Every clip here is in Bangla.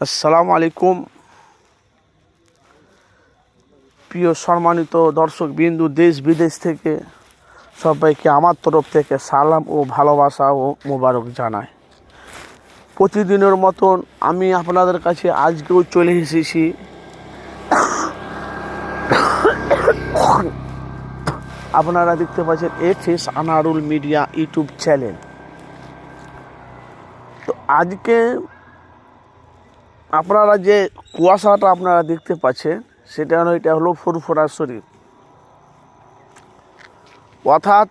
আসসালামু আলাইকুম। প্রিয় সম্মানিত দর্শক বিন্দু, দেশ বিদেশ থেকে সবাইকে আমার তরফ থেকে সালাম ও ভালোবাসা ও মোবারক জানাই। প্রতিদিনের মতন আমি আপনাদের কাছে আজকেও চলে এসেছি। আপনারা দেখতে পাচ্ছেন S S Anarul media YouTube channel. তো আজকে আপনারা যে কুয়াশাটা আপনারা দেখতে পাচ্ছেন, সেটা হলো, এটা হলো ফুরফুরা শরীফ অর্থাৎ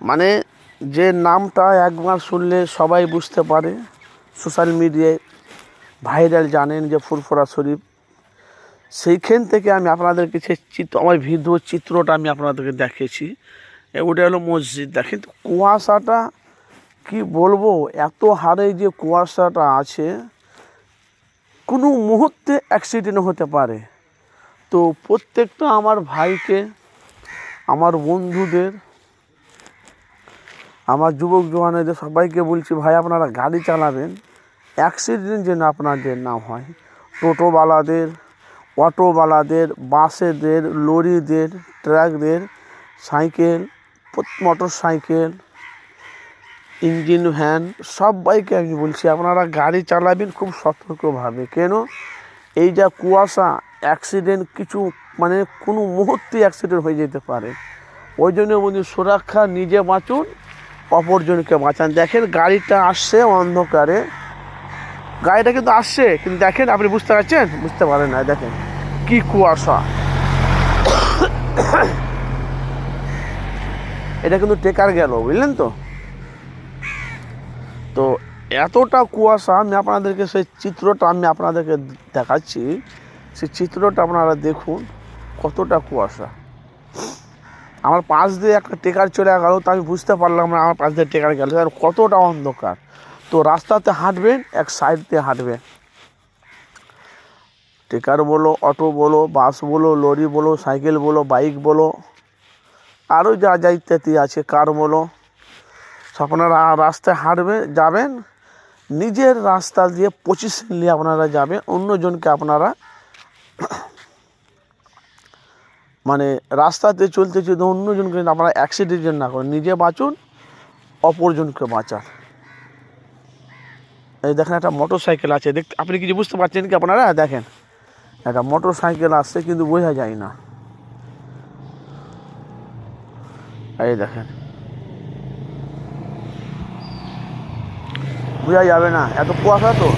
মানে যে নামটা একবার শুনলে সবাই বুঝতে পারে, সোশ্যাল মিডিয়ায় ভাইরাল জানেন যে ফুরফুরা শরীফ। সেইখান থেকে আমি আপনাদেরকে সে চিত্র, আমার ভিডিও চিত্রটা আমি আপনাদেরকে দেখেছি। ওটা হলো মসজিদ। দেখেন কুয়াশাটা, কি বলব, এত হারে যে কুয়াশাটা আছে কোনো মুহূর্তে অ্যাক্সিডেন্ট হতে পারে। তো প্রত্যেকটা আমার ভাইকে, আমার বন্ধুদের, আমার যুবক জওয়ানেদের সবাইকে বলছি, ভাই, আপনারা গাড়ি চালাবেন অ্যাক্সিডেন্ট যেন আপনাদের না হয়। টোটোওয়ালাদের, অটোওয়ালাদের, বাসেদের, লরিদের, ট্রাকদের, cycle motor cycle engine, van, সবাইকে আমি বলছি, আপনারা গাড়ি চালাবেন খুব সতর্কভাবে। কেন? এই যা কুয়াশা অ্যাক্সিডেন্ট কিছু মানে কোনো মুহূর্তে অ্যাক্সিডেন্ট হয়ে যেতে পারে। ওই জন্য বলি সুরক্ষা নিজে বাঁচুন, অপরজনকে বাঁচান। দেখেন, গাড়িটা আসছে অন্ধকারে। গাড়িটা কিন্তু আসছে, কিন্তু দেখেন, আপনি বুঝতে পারছেন? বুঝতে পারেন না, দেখেন, কি কুয়াশা। এটা কিন্তু টেকার গেল, বুঝলেন তো? এতটা কুয়াশা আমি আপনাদেরকে সেই চিত্রটা আমি আপনাদেরকে দেখাচ্ছি। সেই চিত্রটা আপনারা দেখুন, কতটা কুয়াশা। আমার পাশ দিয়ে একটা টেকার চলে গেল, তো আমি বুঝতে পারলাম না আমার পাশ দিয়ে টেকার গেল। আর কতটা অন্ধকার। তো রাস্তাতে হাঁটবেন, এক সাইড দিয়ে হাঁটবেন। টেকার বলো, অটো বলো, বাস বলো, লরি বলো, সাইকেল বলো, বাইক বলো আরও যা যা ইত্যাদি আছে, কার বলো। আপনারা রাস্তায় হাঁটবে, যাবেন নিজের রাস্তা দিয়ে পজিশন নিয়ে আপনারা যাবেন, অন্যজনকে আপনারা মানে রাস্তাতে চলতে চলতে অন্যজনকে আপনারা অ্যাক্সিডেন্ট না করেন, নিজে বাঁচুন, অপরজনকে বাঁচান। এই দেখেন একটা মোটর সাইকেল আছে দেখ আপনি কিছু বুঝতে পারছেন কি আপনারা? দেখেন, একটা মোটর সাইকেল আসছে কিন্তু বোঝা যায় না। এই দেখেন। বোঝা যাবে না। এত কুয়াশা তো।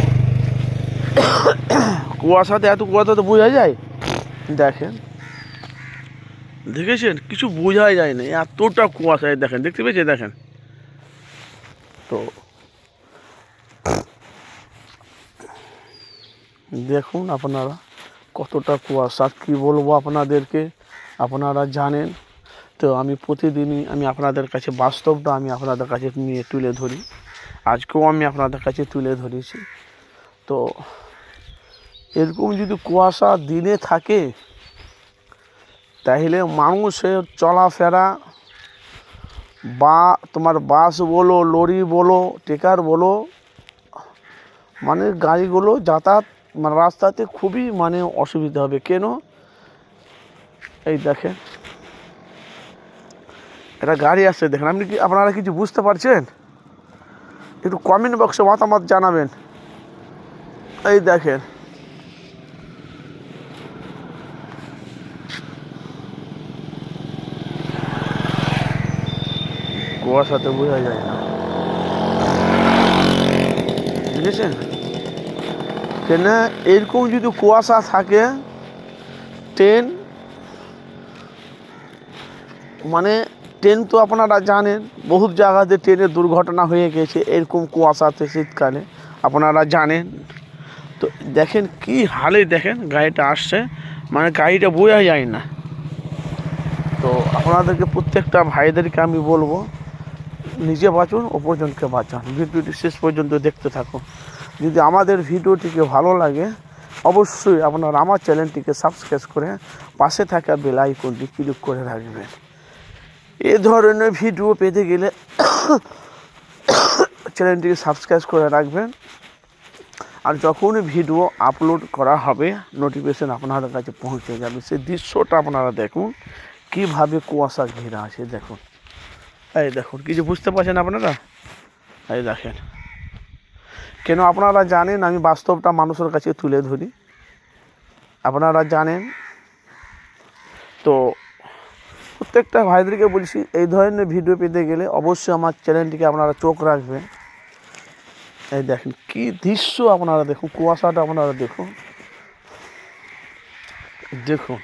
কুয়াশাতে এত কুয়াশা তো বোঝা যায়? দেখেন। দেখেছেন? কিছু বোঝাই যায় না। এতটা কুয়াশায় দেখেন। দেখতে পেয়েছে দেখেন। তো দেখুন আপনারা কতটা কুয়াশা। কী বলব আপনাদেরকে? আপনারা জানেন? তো আমি প্রতিদিনই আমি আপনাদের কাছে বাস্তবটা আমি আপনাদের কাছে নিয়ে তুলে ধরি। আজকেও আমি আপনাদের কাছে তুলে ধরেছি। তো এরকম যদি কুয়াশা দিনে থাকে, তাহলে মানুষের চলাফেরা বা তোমার বাস বলো, লরি বলো, টেকার বলো মানে গাড়িগুলো যাতায়াত মানে রাস্তাতে খুবই মানে অসুবিধা হবে। কেন? এই দেখেন। একটা গাড়ি আসছে, দেখেন। আপনি কি আপনারা কিছু বুঝতে পারছেন? একটু কমেন্ট বক্সে মতামত জানাবেন। এই দেখেন। কুয়াশাতে বোঝা যায় না। বুঝেছেন কেন এরকম যদি কুয়াশা থাকে ট্রেন মানে ট্রেন তো আপনারা জানেন, বহুত জায়গাতে ট্রেনের দুর্ঘটনা হয়ে গেছে, এরকম কুয়াশাতে শীতকালে, আপনারা জানেন। তো দেখেন কি হালে দেখেন, গাড়িটা আসছে মানে গাড়িটা বোঝা যায় না। তো আপনাদেরকে প্রত্যেকটা ভাইদেরকে আমি বলব, নিজে বাঁচুন, অপরজনকে বাঁচান। ভিডিওটি শেষ পর্যন্ত দেখতে থাকুন। যদি আমাদের ভিডিওটিকে ভালো লাগে, অবশ্যই আপনারা আমার চ্যানেলটিকে সাবস্ক্রাইব করে পাশে থাকা বেল আইকনটি ক্লিক করে রাখবেন। এ ধরনের ভিডিও পেতে গেলে চ্যানেলটিকে সাবস্ক্রাইব করে রাখবেন। আর যখনই ভিডিও আপলোড করা হবে নোটিফিকেশন আপনাদের কাছে পৌঁছে যাবে। সেই দৃশ্যটা আপনারা দেখুন, কীভাবে কুয়াশা ঘেরা আছে দেখুন। এই দেখুন, কিছু বুঝতে পারছেন আপনারা? এই দেখেন। কেন আপনারা জানেন? আমি বাস্তবটা মানুষের কাছে তুলে ধরি। আপনারা জানেন? তো প্রত্যেকটা ভাইদেরকে বলছি, এই ধরনের ভিডিও পেতে গেলে অবশ্যই আমার চ্যানেলটিকে আপনারা চোখ রাখবেন। এই দেখেন কি দৃশ্য আপনারা দেখুন, কুয়াশাটা আপনারা দেখুন। দেখুন।